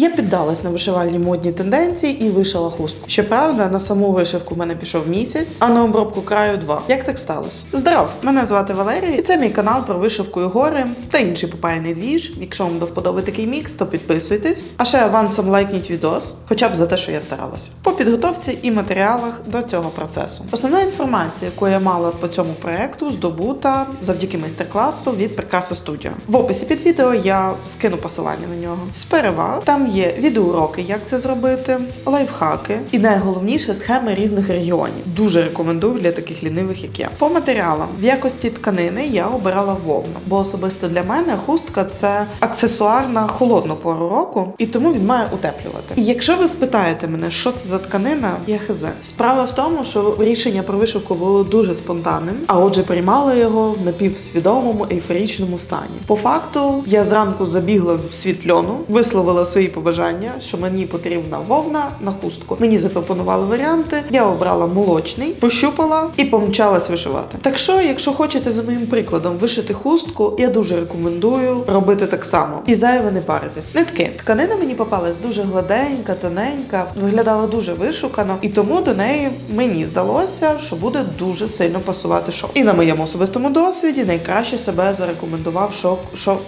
Я піддалась на вишивальні модні тенденції і вишила хустку. Щоправда, на саму вишивку в мене пішов місяць, а на обробку краю два. Як так сталося? Здоров! Мене звати Валерія, і це мій канал про вишивку і гори та інший попаяний двіж. Якщо вам до вподоби такий мікс, то підписуйтесь. А ще авансом лайкніть відос, хоча б за те, що я старалася. По підготовці і матеріалах до цього процесу. Основна інформація, яку я мала по цьому проекту, здобута завдяки майстер-класу від Прикраса Студіо. В описі під відео я скину посилання на нього. З переваг там є відеоуроки, як це зробити, лайфхаки і найголовніше схеми різних регіонів. Дуже рекомендую для таких лінивих, як я. По матеріалам в якості тканини я обирала вовну, бо особисто для мене хустка це аксесуар на холодну пору року, і тому він має утеплювати. І якщо ви спитаєте мене, що це за тканина, я хз. Справа в тому, що рішення про вишивку було дуже спонтанним, а отже, приймала його в напівсвідомому ейфорічному стані. По факту, я зранку забігла в світ льону, висловила свої побажання, що мені потрібна вовна на хустку. Мені запропонували варіанти. Я обрала молочний, пощупала і помчалась вишивати. Так що, якщо хочете за моїм прикладом вишити хустку, я дуже рекомендую робити так само і зайве не паритись. Нитки тканина мені попалась дуже гладенька, тоненька, виглядала дуже вишукано, і тому до неї мені здалося, що буде дуже сильно пасувати шовк. І на моєму особистому досвіді найкраще себе зарекомендував шовк шовк.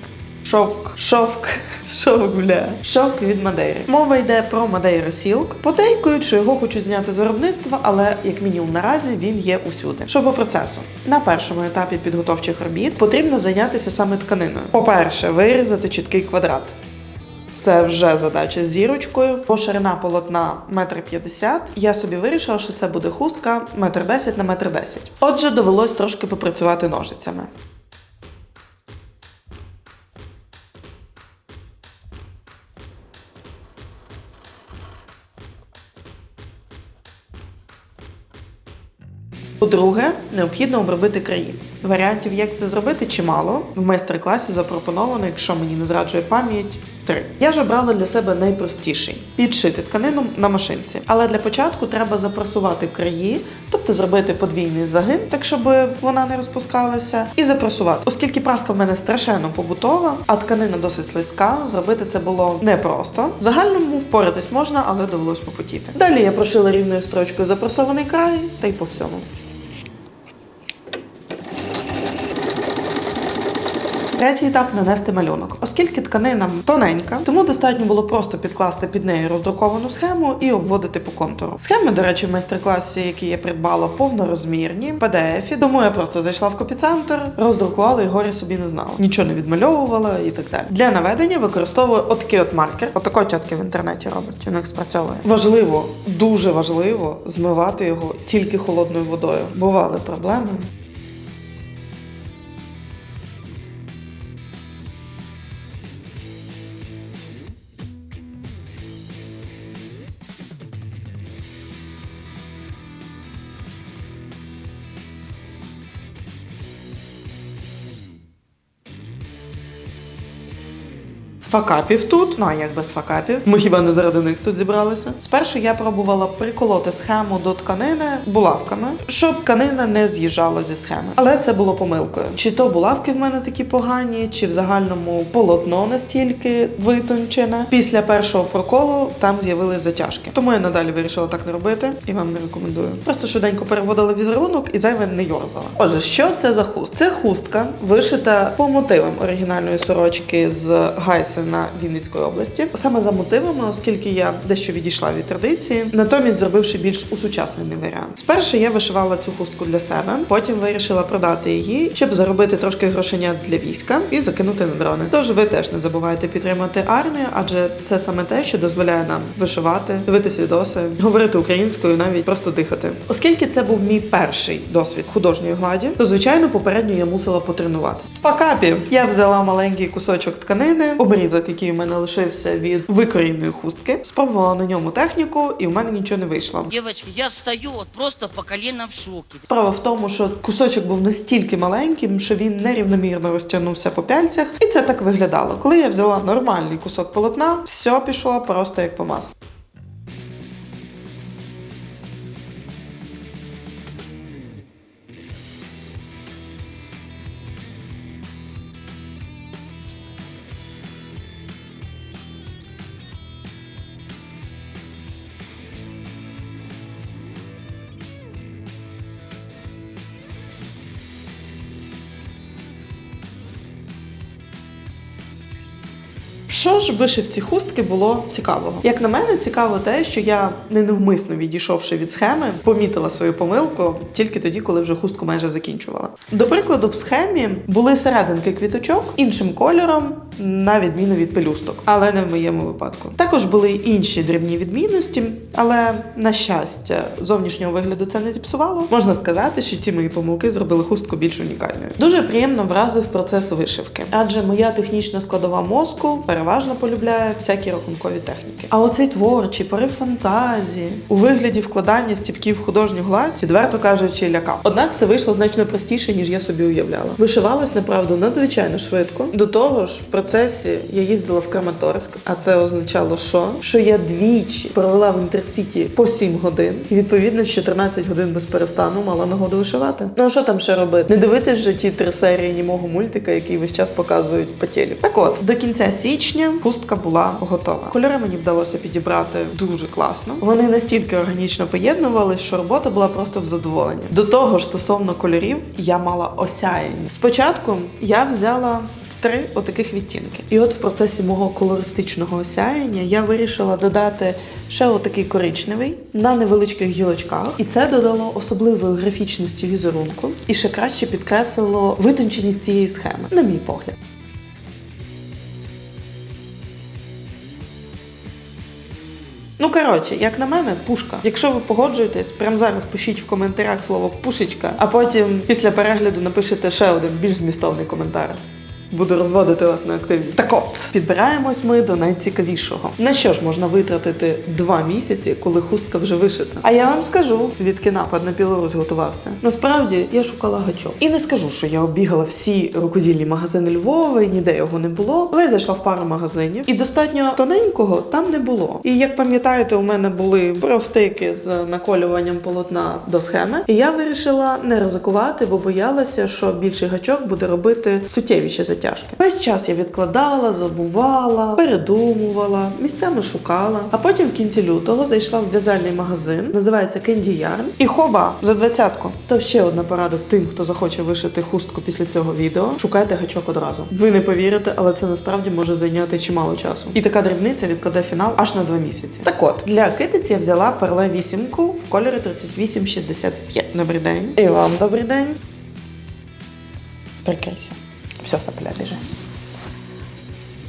Шовк, шовк, шовк, бля. Шовк від Мадейри. Мова йде про Мадейра Сілк. Подейкують, що його хочуть зняти з виробництва, але як мінімум наразі він є усюди. Що по процесу на першому етапі підготовчих робіт потрібно зайнятися саме тканиною. По-перше, вирізати чіткий квадрат. Це вже задача з зірочкою. По ширина полотна метр п'ятдесят. Я собі вирішила, що це буде хустка метр десять на метр десять. Отже, довелось трошки попрацювати ножицями. По-друге, необхідно обробити краї. Варіантів, як це зробити, чимало. В майстер-класі запропоновано, якщо мені не зраджує пам'ять, три. Я ж обрала для себе найпростіший підшити тканину на машинці. Але для початку треба запрасувати краї, тобто зробити подвійний загин, так щоб вона не розпускалася, і запрасувати. Оскільки праска в мене страшенно побутова, а тканина досить слизька, зробити це було непросто. В загальному впоратись можна, але довелось попотіти. Далі я прошила рівною строчкою запрасований край та й по всьому. Третій етап нанести малюнок. Оскільки тканина тоненька, тому достатньо було просто підкласти під нею роздруковану схему і обводити по контуру. Схеми, до речі, в майстер-класі, які я придбала, повнорозмірні, PDF, тому я просто зайшла в копіцентр, роздрукувала і горі собі не знала. Нічого не відмальовувала і так далі. Для наведення використовую отакий от маркер. Отако тітки в інтернеті роблять. У них спрацьовує. Важливо, дуже важливо змивати його тільки холодною водою. Бували проблеми. З факапів тут, ну а як без факапів? Ми хіба не заради них тут зібралися? Спершу я пробувала приколоти схему до тканини булавками, щоб тканина не з'їжджала зі схеми. Але це було помилкою. Чи то булавки в мене такі погані, чи в загальному полотно настільки витончене. Після першого проколу там з'явились затяжки. Тому я надалі вирішила так не робити і вам не рекомендую. Просто швиденько переводила візерунок і зайве не йорзала. Отже, що це за хуст? Це хустка, вишита по мотивам оригінальної сорочки з Гайсена Вінницької області. Саме за мотивами, оскільки я дещо відійшла від традиції, натомість зробивши більш усучаснений варіант. Спершу я вишивала цю хустку для себе, потім вирішила продати її, щоб заробити трошки грошенят для війська і закинути на дрони. Тож ви теж не забувайте підтримати армію, адже це саме те, що дозволяє нам вишивати, дивитися відоси, говорити українською, навіть просто дихати. Оскільки це був мій перший досвід художньої гладі, то звичайно попередньо я мусила потренувати. З факапів я взяла маленький кусочок тканини, обрізок, який у мене лишився від викорінної хустки, спробувала на ньому техніку, і в мене нічого не вийшло. Дівчатки, я стою от просто по колінам в шокі. Справа в тому, що кусочок був настільки маленьким, що він нерівномірно розтягнувся по пяльцях, і це так виглядало. Коли я взяла нормальний кусок полотна, все пішло просто як по маслу. Що ж вишивці хустки було цікавого? Як на мене, цікаво те, що я не навмисно відійшовши від схеми, помітила свою помилку тільки тоді, коли вже хустку майже закінчувала. До прикладу, в схемі були серединки квіточок іншим кольором, на відміну від пелюсток, але не в моєму випадку. Також були й інші дрібні відмінності, але на щастя, зовнішнього вигляду це не зіпсувало. Можна сказати, що ці мої помилки зробили хустку більш унікальною. Дуже приємно вразив процес вишивки, адже моя технічна складова мозку переважно полюбляє всякі рахункові техніки. А оцей творчий порив фантазії у вигляді вкладання стіпків художню гладь, відверто кажучи, лякав. Однак все вийшло значно простіше, ніж я собі уявляла. Вишивалось направду надзвичайно швидко. До того ж, процесі я їздила в Краматорськ, а це означало, що? Що я двічі провела в інтерсіті по 7 годин, і відповідно 14 годин без перестану мала нагоду вишивати. Ну а що там ще робити? Не дивитись же ті три серії німого мультика, який весь час показують по телі. Так от, до кінця січня хустка була готова. Кольори мені вдалося підібрати дуже класно. Вони настільки органічно поєднували, що робота була просто в задоволенні. До того ж, стосовно кольорів, я мала осяяння. Спочатку я взяла. Три отаких відтінки. І от в процесі мого колористичного осяяння я вирішила додати ще отакий коричневий на невеличких гілочках. І це додало особливої графічності візерунку і ще краще підкреслило витонченість цієї схеми, на мій погляд. Ну, коротше, як на мене, пушка. Якщо ви погоджуєтесь, прямо зараз пишіть в коментарях слово пушечка, а потім після перегляду напишете ще один більш змістовний коментар. Буду розводити вас на активність. Так от, підбираємось ми до найцікавішого. На що ж можна витратити два місяці, коли хустка вже вишита? А я вам скажу, звідки напад на Білорусь готувався. Насправді я шукала гачок. І не скажу, що я обігала всі рукодільні магазини Львова і ніде його не було. Але я зайшла в пару магазинів, і достатньо тоненького там не було. І як пам'ятаєте, у мене були профтики з наколюванням полотна до схеми. І я вирішила не ризикувати, бо боялася, що більший гачок буде робити суттєвіші затяжки. Весь час я відкладала, забувала, передумувала, місцями шукала. А потім в кінці лютого зайшла в в'язальний магазин, називається Candy Yarn. І хоба за двадцятку. То ще одна порада тим, хто захоче вишити хустку після цього відео. Шукайте гачок одразу. Ви не повірите, але це насправді може зайняти чимало часу. І така дрібниця відкладе фінал аж на два місяці. Так от для китиці я взяла перле вісімку в кольорі 3865. Добрий день. І вам добрий день. Прикрийся. Все, сапля біже.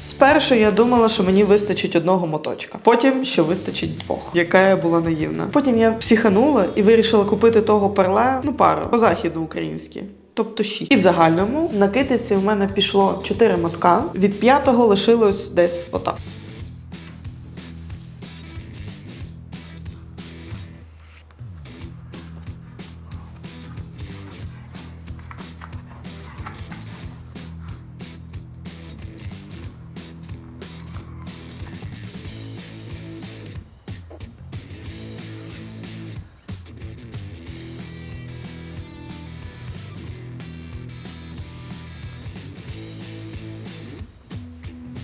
Спершу я думала, що мені вистачить одного моточка, потім що вистачить двох, яка я була наївна. Потім я психанула і вирішила купити того перла, ну пару, по західноукраїнськи. Тобто шість. І в загальному на китиці в мене пішло чотири мотка. Від п'ятого лишилось десь отак.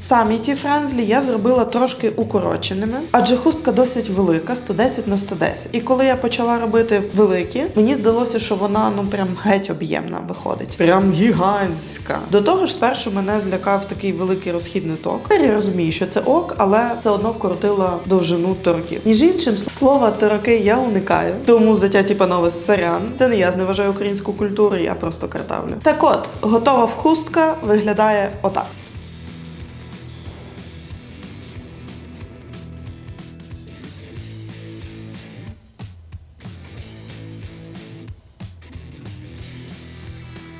Самі ті френзлі я зробила трошки укороченими, адже хустка досить велика, 110 на 110. І коли я почала робити великі, мені здалося, що вона ну прям геть об'ємна виходить. Прям гігантська. До того ж, спершу мене злякав такий великий розхідний ток. Я розумію, що це ок, але все одно вкоротила довжину тороків. Між іншим, слова тороки я уникаю. Тому затяті панове сорян. Це не я зневажаю українську культуру, я просто картавлю. Так от, готова в хустка виглядає отак.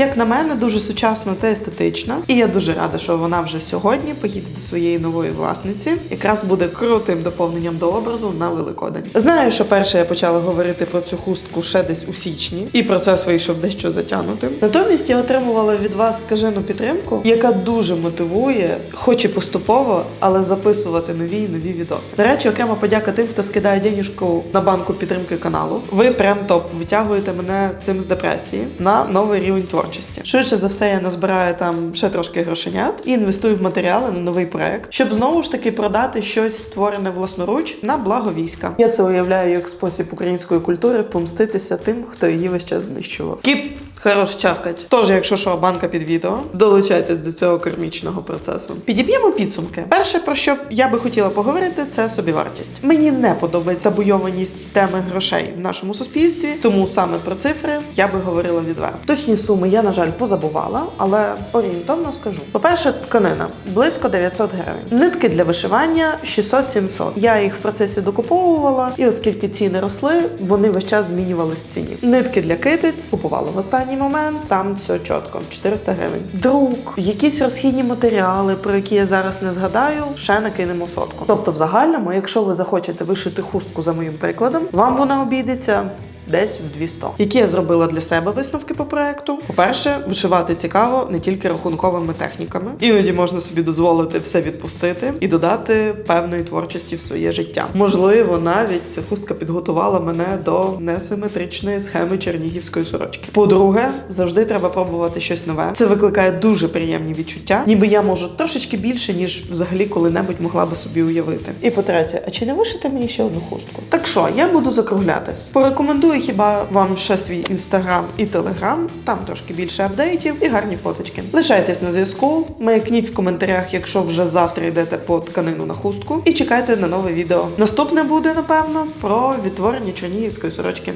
Як на мене, дуже сучасна та естетична, і я дуже рада, що вона вже сьогодні поїде до своєї нової власниці. Якраз буде крутим доповненням до образу на Великодень. Знаю, що перше я почала говорити про цю хустку ще десь у січні, і процес вийшов дещо затягнутим. Натомість я отримувала від вас скажену підтримку, яка дуже мотивує, хоч і поступово, але записувати нові і нові відоси. До речі, окрема подяка тим, хто скидає денежку на банку підтримки каналу. Ви прям топ витягуєте мене цим з депресії на новий рівень творчості. Швидше за все, я назбираю там ще трошки грошенят і інвестую в матеріали на новий проект, щоб знову ж таки продати щось створене власноруч на благо війська. Я це уявляю як спосіб української культури помститися тим, хто її весь час знищував. Кіт Хорош чавкать. Тож, якщо що, банка під відео, долучайтесь до цього кармічного процесу. Підіб'ємо підсумки. Перше, про що я би хотіла поговорити, це собівартість. Мені не подобається буйованість теми грошей в нашому суспільстві, тому саме про цифри я би говорила відверто. Точні суми я, на жаль, позабувала, але орієнтовно скажу. По-перше, тканина близько 900 гривень. Нитки для вишивання 600-700. Я їх в процесі докуповувала, і оскільки ціни росли, вони весь час змінювались ціні. Нитки для китиць купувала в останній момент. Там все чітко 400 гривень. Друк, якісь розхідні матеріали, про які я зараз не згадаю, ще накинемо сотку. Тобто, в загальному, якщо ви захочете вишити хустку за моїм прикладом, вам вона обійдеться. Десь в 200. Які я зробила для себе висновки по проекту. По-перше, вишивати цікаво не тільки рахунковими техніками. Іноді можна собі дозволити все відпустити і додати певної творчості в своє життя. Можливо, навіть ця хустка підготувала мене до несиметричної схеми чернігівської сорочки. По-друге, завжди треба пробувати щось нове. Це викликає дуже приємні відчуття, ніби я можу трошечки більше, ніж взагалі коли-небудь могла би собі уявити. І по-третє, а чи не вишити мені ще одну хустку? Так що, я буду закруглятись. Порекомендую хіба вам ще свій інстаграм і телеграм, там трошки більше апдейтів і гарні фоточки. Лишайтесь на зв'язку, маякніть в коментарях, якщо вже завтра йдете по тканину на хустку, і чекайте на нове відео. Наступне буде, напевно, про відтворення чернігівської сорочки.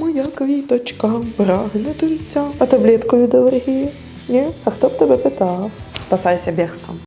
Моя квіточка, прагне тульця. А таблетку від алергії? Ні? А хто б тебе питав? Спасайся бігством.